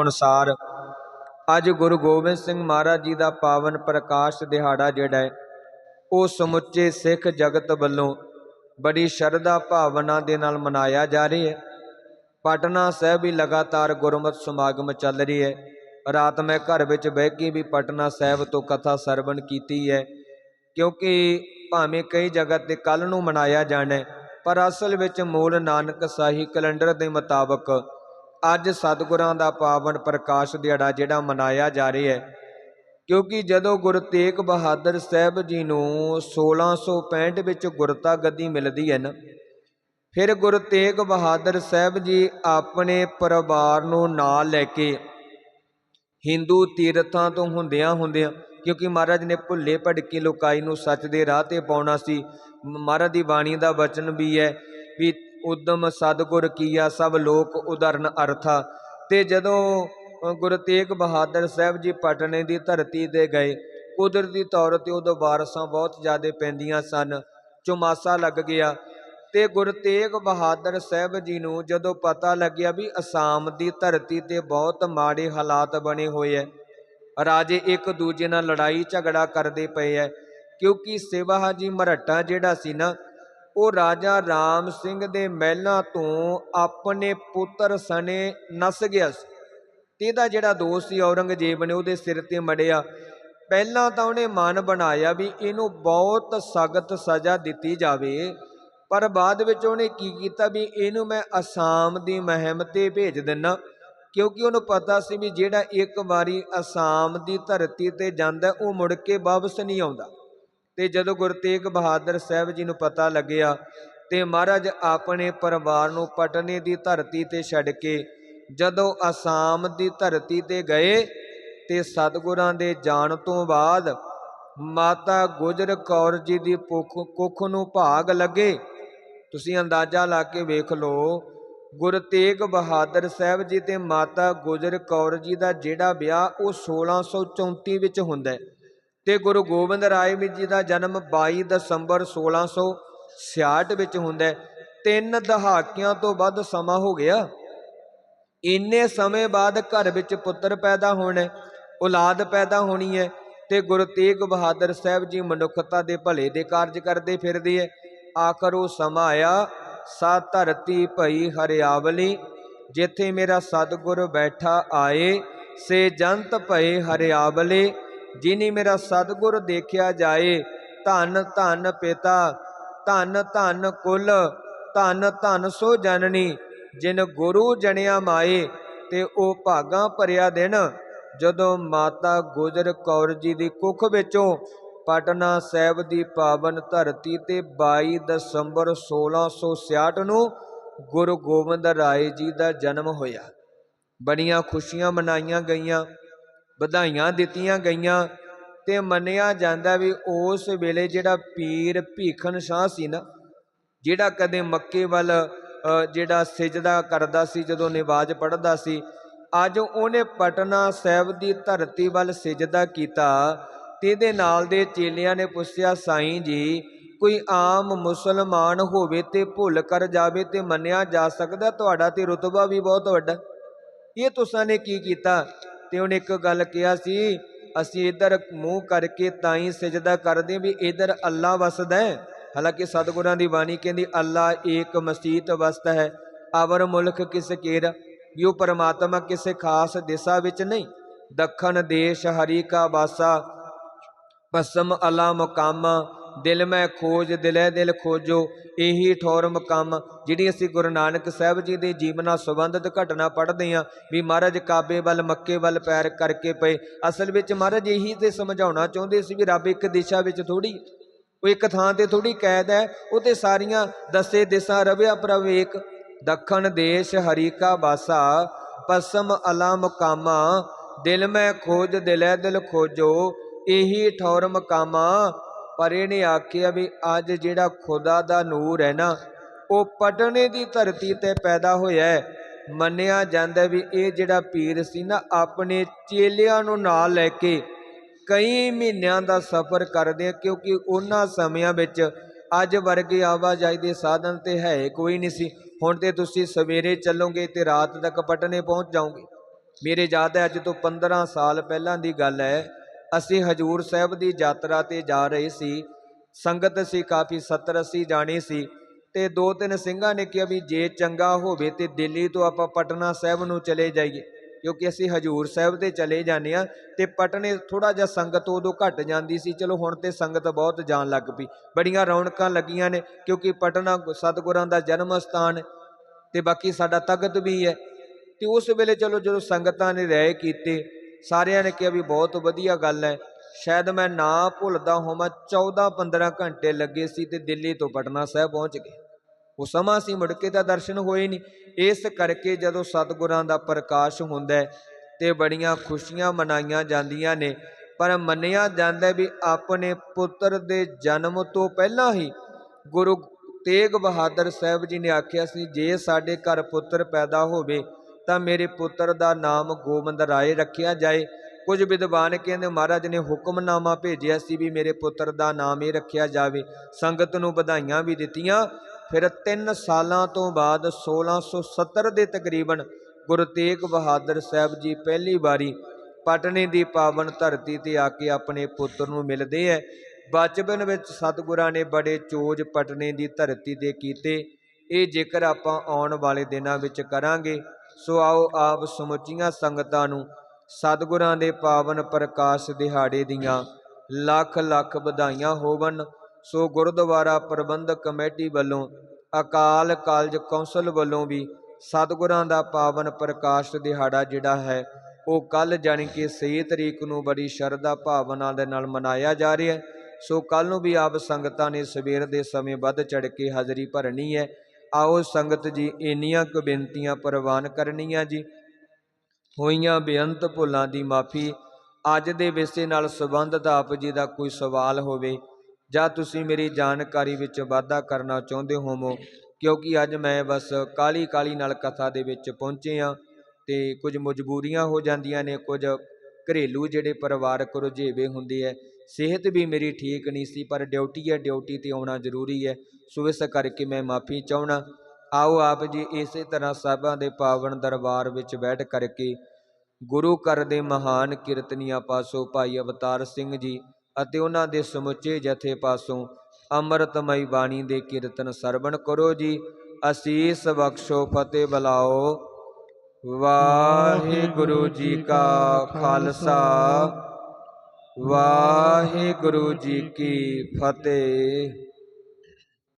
ਅਨੁਸਾਰ, ਅੱਜ ਗੁਰੂ ਗੋਬਿੰਦ ਸਿੰਘ ਮਹਾਰਾਜ ਜੀ ਦਾ ਪਾਵਨ ਪ੍ਰਕਾਸ਼ ਦਿਹਾੜਾ ਜਿਹੜਾ ਹੈ, ਉਹ ਸਮੁੱਚੇ ਸਿੱਖ ਜਗਤ ਵੱਲੋਂ ਬੜੀ ਸ਼ਰਧਾ ਭਾਵਨਾ ਦੇ ਨਾਲ ਮਨਾਇਆ ਜਾ ਰਿਹਾ ਹੈ। ਪਟਨਾ ਸਾਹਿਬ ਵੀ ਲਗਾਤਾਰ ਗੁਰਮਤਿ ਸਮਾਗਮ ਚੱਲ ਰਹੀ ਹੈ। ਰਾਤ ਮੈਂ ਘਰ ਵਿੱਚ ਬਹਿ ਕੇ ਵੀ ਪਟਨਾ ਸਾਹਿਬ ਤੋਂ ਕਥਾ ਸਰਵਣ ਕੀਤੀ ਹੈ, ਕਿਉਂਕਿ ਭਾਵੇਂ ਕਈ ਜਗ੍ਹਾ ਤੇ ਕੱਲ ਨੂੰ ਮਨਾਇਆ ਜਾਣਾ ਪਰ ਅਸਲ ਵਿੱਚ ਮੂਲ ਨਾਨਕ ਸਾਹੀ ਕੈਲੰਡਰ ਦੇ ਮੁਤਾਬਕ ਅੱਜ ਸਤਿਗੁਰਾਂ ਦਾ ਪਾਵਨ ਪ੍ਰਕਾਸ਼ ਦਿਹਾੜਾ ਜਿਹੜਾ ਮਨਾਇਆ ਜਾ ਰਿਹਾ ਹੈ, ਕਿਉਂਕਿ ਜਦੋਂ ਗੁਰੂ ਤੇਗ ਬਹਾਦਰ ਸਾਹਿਬ ਜੀ ਨੂੰ 1665 ਵਿੱਚ ਗੁਰਤਾ ਗੱਦੀ ਮਿਲਦੀ ਹੈ ਨਾ, ਫਿਰ ਗੁਰੂ ਤੇਗ ਬਹਾਦਰ ਸਾਹਿਬ ਜੀ ਆਪਣੇ ਪਰਿਵਾਰ ਨੂੰ ਨਾਲ ਲੈ ਕੇ ਹਿੰਦੂ ਤੀਰਥਾਂ ਤੋਂ ਹੁੰਦਿਆਂ ਹੁੰਦਿਆਂ, ਕਿਉਂਕਿ ਮਹਾਰਾਜ ਨੇ ਭੁੱਲੇ ਭਟਕੇ ਲੋਕਾਈ ਨੂੰ ਸੱਚ ਦੇ ਰਾਹ ਤੇ ਪਾਉਣਾ ਸੀ, ਮਹਾਰਾਜ ਦੀ ਬਾਣੀ ਦਾ ਵਚਨ ਵੀ ਹੈ ਵੀ ਉਦਮ ਸਤਿਗੁਰ ਕੀਆ ਸਭ ਲੋਕ ਉਦਰਨ ਅਰਥਾ। ਤੇ ਜਦੋਂ ਗੁਰੂ ਤੇਗ ਬਹਾਦਰ ਸਾਹਿਬ ਜੀ ਪਟਨੇ ਦੀ ਧਰਤੀ ਤੇ ਗਏ, ਕੁਦਰਤੀ ਤੌਰ ਤੇ ਉਦੋਂ ਬਾਰਸਾਂ ਬਹੁਤ ਜ਼ਿਆਦਾ ਪੈਂਦੀਆਂ ਸਨ, ਚੁਮਾਸਾ ਲੱਗ ਗਿਆ। ਤੇ ਗੁਰੂ ਤੇਗ ਬਹਾਦਰ ਸਾਹਿਬ ਜੀ ਨੂੰ ਜਦੋਂ ਪਤਾ ਲੱਗਿਆ ਵੀ ਅਸਾਮ ਦੀ ਧਰਤੀ ਤੇ ਬਹੁਤ ਮਾੜੇ ਹਾਲਾਤ ਬਣੇ ਹੋਏ ਐ, ਰਾਜੇ ਇੱਕ ਦੂਜੇ ਨਾਲ ਲੜਾਈ ਝਗੜਾ ਕਰਦੇ ਪਏ ਐ, ਕਿਉਂਕਿ ਸੇਵਾਹਾ ਜੀ ਮਰਹੱਟਾ ਜਿਹੜਾ ਸੀ ਨਾ ਉਹ ਰਾਜਾ ਰਾਮ ਸਿੰਘ ਦੇ ਮਹਿਲਾਂ ਤੋਂ ਆਪਣੇ ਪੁੱਤਰ ਸਣੇ ਨਸ ਗਿਆ ਸੀ ਤੇ ਇਹਦਾ ਜਿਹੜਾ ਦੋਸਤ ਸੀ ਔਰੰਗਜ਼ੇਬ ਨੇ ਉਹਦੇ ਸਿਰ ਤੇ ਮੜਿਆ। ਪਹਿਲਾਂ ਤਾਂ ਉਹਨੇ ਮਨ ਬਣਾਇਆ ਵੀ ਇਹਨੂੰ ਬਹੁਤ ਸਖਤ ਸਜ਼ਾ ਦਿੱਤੀ ਜਾਵੇ, ਪਰ ਬਾਅਦ ਵਿੱਚ ਉਹਨੇ ਕੀ ਕੀਤਾ ਵੀ ਇਹਨੂੰ ਮੈਂ ਅਸਾਮ ਦੀ ਮਹਿਮ ਤੇ ਭੇਜ ਦਿੰਨਾ, ਕਿਉਂਕਿ ਉਹਨੂੰ ਪਤਾ ਸੀ ਵੀ ਜਿਹੜਾ ਇੱਕ ਵਾਰੀ ਅਸਾਮ ਦੀ ਧਰਤੀ ਤੇ ਜਾਂਦਾ ਉਹ ਮੁੜ ਕੇ ਵਾਪਸ ਨਹੀਂ ਆਉਂਦਾ। ਤੇ ਜਦੋਂ ਗੁਰੂ ਤੇਗ ਬਹਾਦਰ ਸਾਹਿਬ ਜੀ ਨੂੰ ਪਤਾ ਲੱਗਿਆ ਤੇ ਮਹਾਰਾਜ ਆਪਣੇ ਪਰਿਵਾਰ ਨੂੰ ਪਟਨੇ ਦੀ ਧਰਤੀ ਤੇ ਛੱਡ ਕੇ ਜਦੋਂ ਅਸਾਮ ਦੀ ਧਰਤੀ ਤੇ ਗਏ ਤੇ ਸਤਿਗੁਰਾਂ ਦੇ ਜਾਣ ਤੋਂ ਬਾਅਦ ਮਾਤਾ ਗੁਜਰ ਕੌਰ ਜੀ ਦੀ ਪੁੱਖ ਕੁੱਖ ਨੂੰ ਭਾਗ ਲੱਗੇ। ਤੁਸੀਂ ਅੰਦਾਜ਼ਾ ਲਾ ਕੇ ਵੇਖ ਲਓ, ਗੁਰੂ ਤੇਗ ਬਹਾਦਰ ਸਾਹਿਬ ਜੀ ਤੇ ਮਾਤਾ ਗੁਜਰ ਕੌਰ ਜੀ ਦਾ ਜਿਹੜਾ ਵਿਆਹ ਉਹ 1634 ਵਿੱਚ ਹੁੰਦਾ ਹੈ। ਤੇ ਗੁਰੂ ਗੋਬਿੰਦ ਰਾਏ ਜੀ ਦਾ ਜਨਮ 22 ਦਸੰਬਰ 1666 ਵਿੱਚ ਹੁੰਦਾ ਹੈ। ਤਿੰਨ ਦਹਾਕਿਆਂ ਤੋਂ ਵੱਧ ਸਮਾਂ ਹੋ ਗਿਆ। ਇੰਨੇ ਸਮੇਂ ਬਾਅਦ ਘਰ ਵਿੱਚ ਪੁੱਤਰ ਪੈਦਾ ਹੋਣਾ ਔਲਾਦ ਪੈਦਾ ਹੋਣੀ ਹੈ ਤੇ ਗੁਰੂ ਤੇਗ ਬਹਾਦਰ ਸਾਹਿਬ ਜੀ ਮਨੁੱਖਤਾ ਦੇ ਭਲੇ ਦੇ ਕਾਰਜ ਕਰਦੇ ਫਿਰਦੇ ਹੈ। ਆਖਰ ਉਹ ਸਮਾਂ ਆਇਆ, ਸਾ ਧਰਤੀ ਭਈ ਹਰਿਆਵਲੀ, ਜਿੱਥੇ ਮੇਰਾ ਸਤਿਗੁਰ ਬੈਠਾ ਆਏ, ਸੇ ਜੰਤ ਭਏ ਹਰਿਆਵਲੇ ਜਿਨੀ ਮੇਰਾ ਸਤਿਗੁਰ ਦੇਖਿਆ ਜਾਏ, ਧੰਨ ਧੰਨ ਪਿਤਾ, ਧੰਨ ਧੰਨ ਕੁਲ, ਧੰਨ ਧੰਨ ਸੋ ਜਨਨੀ, ਜਿਨ ਗੁਰੂ ਜਣਿਆ ਮਾਏ, ਤੇ ਉਹ ਭਾਗਾ ਭਰਿਆ ਦਿਨ, ਜਦੋਂ ਮਾਤਾ ਗੁਜਰ ਕੌਰ ਜੀ ਦੀ ਕੁੱਖ ਵਿੱਚੋਂ ਪਟਨਾ ਸਾਹਿਬ ਦੀ ਪਾਵਨ ਧਰਤੀ ਤੇ 22 ਦਸੰਬਰ 1666 ਨੂੰ ਗੁਰੂ ਗੋਬਿੰਦ ਰਾਏ ਜੀ ਦਾ ਜਨਮ ਹੋਇਆ। ਬੜੀਆਂ ਖੁਸ਼ੀਆਂ ਮਨਾਈਆਂ ਗਈਆਂ। ਵਧਾਈਆਂ ਦਿੱਤੀਆਂ ਗਈਆਂ ਤੇ ਮੰਨਿਆ ਜਾਂਦਾ ਵੀ ਉਸ ਵੇਲੇ ਜਿਹੜਾ ਪੀਰ ਭੀਖਨ ਸ਼ਾਹ ਸੀ ਨਾ, ਜਿਹੜਾ ਕਦੇ ਮੱਕੇ ਵੱਲ ਜਿਹੜਾ ਸਿਜਦਾ ਕਰਦਾ ਸੀ, ਜਦੋਂ ਨਿਵਾਜ਼ ਪੜ੍ਹਦਾ ਸੀ, ਅੱਜ ਉਹਨੇ ਪਟਨਾ ਸਾਹਿਬ ਦੀ ਧਰਤੀ ਵੱਲ ਸਿਜਦਾ ਕੀਤਾ ਤੇ ਇਹਦੇ ਨਾਲ ਦੇ ਚੇਲਿਆਂ ਨੇ ਪੁੱਛਿਆ, ਸਾਈਂ ਜੀ, ਕੋਈ ਆਮ ਮੁਸਲਮਾਨ ਹੋਵੇ ਤੇ ਭੁੱਲ ਕਰ ਜਾਵੇ ਤੇ ਮੰਨਿਆ ਜਾ ਸਕਦਾ? ਤੁਹਾਡਾ ਤੇ ਰੁਤਬਾ ਵੀ ਬਹੁਤ ਵੱਡਾ। ਇਹ ਤੁਸਾਂ ਨੇ ਕੀ ਕੀਤਾ? ਤੇ ਉਹਨੇ ਇੱਕ ਗੱਲ ਕਿਹਾ ਸੀ, ਅਸੀਂ ਇਧਰ ਮੂੰਹ ਕਰਕੇ ਤਾਂ ਹੀ ਸਜਦਾ ਕਰਦੇ ਵੀ ਇਧਰ ਅੱਲਾ ਵਸਦਾ ਹੈ। ਹਾਲਾਂਕਿ ਸਤਿਗੁਰਾਂ ਦੀ ਬਾਣੀ ਕਹਿੰਦੀ, ਅੱਲਾ ਏਕ ਮਸੀਤ ਵਸਦਾ ਹੈ। ਅਵਰ ਮੁਲਕ ਕਿਸ ਕੇਰ? ਵੀ ਉਹ ਪਰਮਾਤਮਾ ਕਿਸੇ ਖਾਸ ਦਿਸ਼ਾ ਵਿੱਚ ਨਹੀਂ। ਦੱਖਣ ਦੇਸ਼ ਹਰੀ ਕਾ ਬਾਸਾ ਪਸਮ ਅਲਾ ਮੁਕਾਮਾ ਦਿਲ ਮੈਂ ਖੋਜ, ਦਿਲੇ ਦਿਲ ਖੋਜੋ, ਇਹੀ ਠੌਰ ਮੁਕਾਮ ਜਿਹੜੀ ਅਸੀਂ ਗੁਰੂ ਨਾਨਕ ਸਾਹਿਬ ਜੀ ਦੇ ਜੀਵਨ ਨਾਲ ਸੰਬੰਧਿਤ ਘਟਨਾ ਪੜ੍ਹਦੇ ਹਾਂ, ਵੀ ਮਹਾਰਾਜ ਕਾਬੇ ਵੱਲ, ਮੱਕੇ ਵੱਲ ਪੈਰ ਕਰਕੇ ਪਏ। ਅਸਲ ਵਿੱਚ ਮਹਾਰਾਜ ਇਹੀ ਤੇ ਸਮਝਾਉਣਾ ਚਾਹੁੰਦੇ ਸੀ ਵੀ ਰੱਬ ਇੱਕ ਦਿਸ਼ਾ ਵਿੱਚ ਥੋੜੀ ਉਹ ਇੱਕ ਥਾਂ ਤੇ ਥੋੜੀ ਕੈਦ ਹੈ, ਉਹ ਤੇ ਸਾਰੀਆਂ ਦਸੇ ਦਿਸ਼ਾਂ ਰਵਿਆ ਪ੍ਰਵੇਕ। ਦੱਖਣ ਦੇਸ਼ ਹਰੀਕਾ ਬਾਸਾ ਪਸਮ ਅਲਾ ਮੁਕਾਮਾ ਦਿਲ ਮੈਂ ਖੋਜ, ਦਿਲੇ ਦਿਲ ਖੋਜੋ, ਇਹੀ ਠੌਰ ਮਕਾਮਾ ਪਰ ਇਹਨੇ ਆਖਿਆ ਵੀ ਅੱਜ ਜਿਹੜਾ ਖੁਦਾ ਦਾ ਨੂਰ ਹੈ ਨਾ, ਉਹ ਪਟਨੇ ਦੀ ਧਰਤੀ ਤੇ ਪੈਦਾ ਹੋਇਆ ਹੈ। ਮੰਨਿਆ ਜਾਂਦਾ ਵੀ ਇਹ ਜਿਹੜਾ ਪੀਰ ਸੀ ਨਾ, ਆਪਣੇ ਚੇਲਿਆਂ ਨੂੰ ਨਾਲ ਲੈ ਕੇ ਕਈ ਮਹੀਨਿਆਂ ਦਾ ਸਫ਼ਰ ਕਰਦੇ ਕਿਉਂਕਿ ਉਹਨਾਂ ਸਮਿਆਂ ਵਿੱਚ ਅੱਜ ਵਰਗੇ ਆਵਾਜਾਈ ਦੇ ਸਾਧਨ ਤੇ ਹੈ ਕੋਈ ਨਹੀਂ ਸੀ। ਹੁਣ ਤੇ ਤੁਸੀਂ ਸਵੇਰੇ ਚੱਲੋਗੇ ਤੇ ਰਾਤ ਤੱਕ ਪਟਨੇ ਪਹੁੰਚ ਜਾਓਗੇ। ਮੇਰੇ ਯਾਦ ਹੈ, ਅੱਜ ਤੋਂ 15 ਸਾਲ ਪਹਿਲਾਂ ਦੀ ਗੱਲ ਹੈ ਅਸੀਂ ਹਜੂਰ ਸਾਹਿਬ ਦੀ ਯਾਤਰਾ ਤੇ ਜਾ ਰਹੇ ਸੀ। ਸੰਗਤ ਸੀ, ਕਾਫੀ 70 80 ਜਾਣੀ ਸੀ ਤੇ ਦੋ ਤਿੰਨ ਸਿੰਘਾਂ ਨੇ ਕਿਹਾ ਵੀ ਜੇ ਚੰਗਾ ਹੋਵੇ ਤੇ ਦਿੱਲੀ ਤੋਂ ਆਪਾਂ ਪਟਨਾ ਸਾਹਿਬ ਨੂੰ ਚਲੇ ਜਾਈਏ, ਕਿਉਂਕਿ ਅਸੀਂ ਹਜੂਰ ਸਾਹਿਬ ਤੇ ਚਲੇ ਜਾਂਦੇ ਆ ਤੇ ਪਟਨੇ ਥੋੜਾ ਜਿਹਾ ਸੰਗਤ ਉਦੋਂ ਘਟ ਜਾਂਦੀ ਸੀ। ਚਲੋ ਹੁਣ ਤੇ ਸੰਗਤ ਬਹੁਤ ਜਾਣ ਲੱਗ ਪਈ, ਬੜੀਆਂ ਰੌਣਕਾਂ ਲੱਗੀਆਂ ਨੇ, ਕਿਉਂਕਿ ਪਟਨਾ ਸਤਿਗੁਰਾਂ ਦਾ ਜਨਮ ਸਥਾਨ ਹੈ ਤੇ ਬਾਕੀ ਸਾਡਾ ਤਖਤ ਵੀ ਹੈ। ਤੇ ਉਸ ਵੇਲੇ ਚਲੋ ਜਦੋਂ ਸੰਗਤਾਂ ਨੇ ਰਾਏ ਕੀਤੇ ਸਾਰਿਆਂ ਨੇ ਕਿਹਾ ਵੀ ਬਹੁਤ ਵਧੀਆ ਗੱਲ ਹੈ। ਸ਼ਾਇਦ ਮੈਂ ਨਾ ਭੁੱਲਦਾ ਹੋਵਾਂ 14 15 ਘੰਟੇ ਲੱਗੇ ਸੀ ਤੇ ਦਿੱਲੀ ਤੋਂ ਪਟਨਾ ਸਾਹਿਬ ਪਹੁੰਚ ਗਏ। ਉਹ ਸਮਾਂ ਸੀ, ਮੁੜ ਕੇ ਤਾਂ ਦਰਸ਼ਨ ਹੋਏ ਨਹੀਂ ਇਸ ਕਰਕੇ ਜਦੋਂ ਸਤਿਗੁਰਾਂ ਦਾ ਪ੍ਰਕਾਸ਼ ਹੁੰਦਾ ਹੈ ਤੇ ਬੜੀਆਂ ਖੁਸ਼ੀਆਂ ਮਨਾਈਆਂ ਜਾਂਦੀਆਂ ਨੇ, ਪਰ ਮੰਨਿਆ ਜਾਂਦਾ ਵੀ ਆਪਣੇ ਪੁੱਤਰ ਦੇ ਜਨਮ ਤੋਂ ਪਹਿਲਾਂ ਹੀ ਗੁਰੂ ਤੇਗ ਬਹਾਦਰ ਸਾਹਿਬ ਜੀ ਨੇ ਆਖਿਆ ਸੀ, ਜੇ ਸਾਡੇ ਘਰ ਪੁੱਤਰ ਪੈਦਾ ਹੋਵੇ ਤਾਂ ਮੇਰੇ ਪੁੱਤਰ ਦਾ ਨਾਮ ਗੋਬਿੰਦ ਰਾਏ ਰੱਖਿਆ ਜਾਏ। ਕੁਝ ਵਿਦਵਾਨ ਕਹਿੰਦੇ, ਮਹਾਰਾਜ ਨੇ ਹੁਕਮਨਾਮਾ ਭੇਜਿਆ ਸੀ ਵੀ ਮੇਰੇ ਪੁੱਤਰ ਦਾ ਨਾਮ ਇਹ ਰੱਖਿਆ ਜਾਵੇ। ਸੰਗਤ ਨੂੰ ਵਧਾਈਆਂ ਵੀ ਦਿੱਤੀਆਂ। ਫਿਰ 3 ਸਾਲਾਂ ਤੋਂ ਬਾਅਦ 1670 ਦੇ ਤਕਰੀਬਨ ਗੁਰੂ ਤੇਗ ਬਹਾਦਰ ਸਾਹਿਬ ਜੀ ਪਹਿਲੀ ਵਾਰੀ ਪਟਨੇ ਦੀ ਪਾਵਨ ਧਰਤੀ ਤੇ ਆ ਕੇ ਆਪਣੇ ਪੁੱਤਰ ਨੂੰ ਮਿਲਦੇ ਐ। ਬਚਪਨ ਵਿੱਚ ਸਤਿਗੁਰਾਂ ਨੇ ਬੜੇ ਚੋਜ ਪਟਨੇ ਦੀ ਧਰਤੀ ਤੇ ਕੀਤੇ। ਇਹ ਜੇਕਰ ਆਪਾਂ ਆਉਣ ਵਾਲੇ ਦਿਨਾਂ ਵਿੱਚ ਕਰਾਂਗੇ ਸੋ ਆਓ ਆਪ ਸਮੁੱਚੀਆਂ ਸੰਗਤਾਂ ਨੂੰ ਸਤਿਗੁਰਾਂ ਦੇ ਪਾਵਨ ਪ੍ਰਕਾਸ਼ ਦਿਹਾੜੇ ਦੀਆਂ ਲੱਖ ਲੱਖ ਵਧਾਈਆਂ ਹੋਵਨ ਸੋ ਗੁਰਦੁਆਰਾ ਪ੍ਰਬੰਧਕ ਕਮੇਟੀ ਵੱਲੋਂ ਅਕਾਲ ਕਾਲਜ ਕੌਂਸਲ ਵੱਲੋਂ ਵੀ ਸਤਿਗੁਰਾਂ ਦਾ ਪਾਵਨ ਪ੍ਰਕਾਸ਼ ਦਿਹਾੜਾ ਜਿਹੜਾ ਹੈ, ਉਹ ਕੱਲ ਜਾਣੀ ਕਿ 6 ਤਰੀਕ ਨੂੰ ਬੜੀ ਸ਼ਰਧਾ ਭਾਵਨਾ ਦੇ ਨਾਲ ਮਨਾਇਆ ਜਾ ਰਿਹਾ ਹੈ। ਸੋ ਕੱਲ ਨੂੰ ਵੀ ਆਪ ਸੰਗਤਾਂ ਨੇ ਸਵੇਰ ਦੇ ਸਮੇਂ ਵੱਧ ਚੜ ਕੇ ਹਾਜ਼ਰੀ ਭਰਨੀ ਹੈ। ਆਓ ਸੰਗਤ ਜੀ, ਇੰਨੀਆਂ ਕੁ ਬੇਨਤੀਆਂ ਪ੍ਰਵਾਨ ਕਰਨੀਆਂ ਜੀ। ਹੋਈਆਂ ਬੇਅੰਤ ਭੁੱਲਾਂ ਦੀ ਮਾਫੀ, ਅੱਜ ਦੇ ਵਿਸ਼ੇ ਨਾਲ ਸੰਬੰਧਿਤ ਆਪ ਜੀ ਦਾ ਕੋਈ ਸਵਾਲ ਹੋਵੇ। ਜਾਂ ਤੁਸੀਂ ਮੇਰੀ ਜਾਣਕਾਰੀ ਵਿੱਚ ਵਾਧਾ ਕਰਨਾ ਚਾਹੁੰਦੇ ਹੋਵੋ, ਕਿਉਂਕਿ ਅੱਜ ਮੈਂ ਬਸ ਕਾਲੀ ਕਾਲੀ ਨਾਲ ਕਥਾ ਦੇ ਵਿੱਚ ਪਹੁੰਚੇ ਆ ਤੇ ਕੁਝ ਮਜਬੂਰੀਆਂ ਹੋ ਜਾਂਦੀਆਂ ਨੇ, ਕੁਝ ਘਰੇਲੂ ਜਿਹੜੇ ਪਰਿਵਾਰਕ ਰੁਝੇਵੇ ਹੁੰਦੇ ਐ। ਸਿਹਤ ਵੀ ਮੇਰੀ ਠੀਕ ਨਹੀਂ ਸੀ, ਪਰ ਡਿਊਟੀ ਹੈ ਡਿਊਟੀ ਤੇ ਆਉਣਾ ਜ਼ਰੂਰੀ ਹੈ ਸੋ ਇਸ ਕਰਕੇ ਮੈਂ ਮਾਫੀ ਚਾਹਣਾ ਆਓ ਆਪ ਜੀ ਇਸੇ ਤਰ੍ਹਾਂ ਸਾਹਿਬਾਂ ਦੇ ਪਾਵਨ ਦਰਬਾਰ ਵਿੱਚ ਬੈਠ ਕਰਕੇ ਗੁਰੂ ਘਰ ਦੇ ਮਹਾਨ ਕੀਰਤਨੀਆਂ ਪਾਸੋਂ ਭਾਈ ਅਵਤਾਰ ਸਿੰਘ ਜੀ ਅਤੇ ਉਹਨਾਂ ਦੇ ਸਮੁੱਚੇ ਜਥੇ ਪਾਸੋਂ ਅੰਮ੍ਰਿਤਮਈ ਬਾਣੀ ਦੇ ਕੀਰਤਨ ਸਰਵਣ ਕਰੋ ਜੀ। ਅਸੀਸ ਬਖਸ਼ੋ, ਫਤਿਹ ਬਲਾਓ। ਵਾਹਿਗੁਰੂ ਜੀ ਕਾ ਖਾਲਸਾ। ਵਾਹਿਗੁਰੂ ਜੀ ਕੀ ਫਤਿਹ।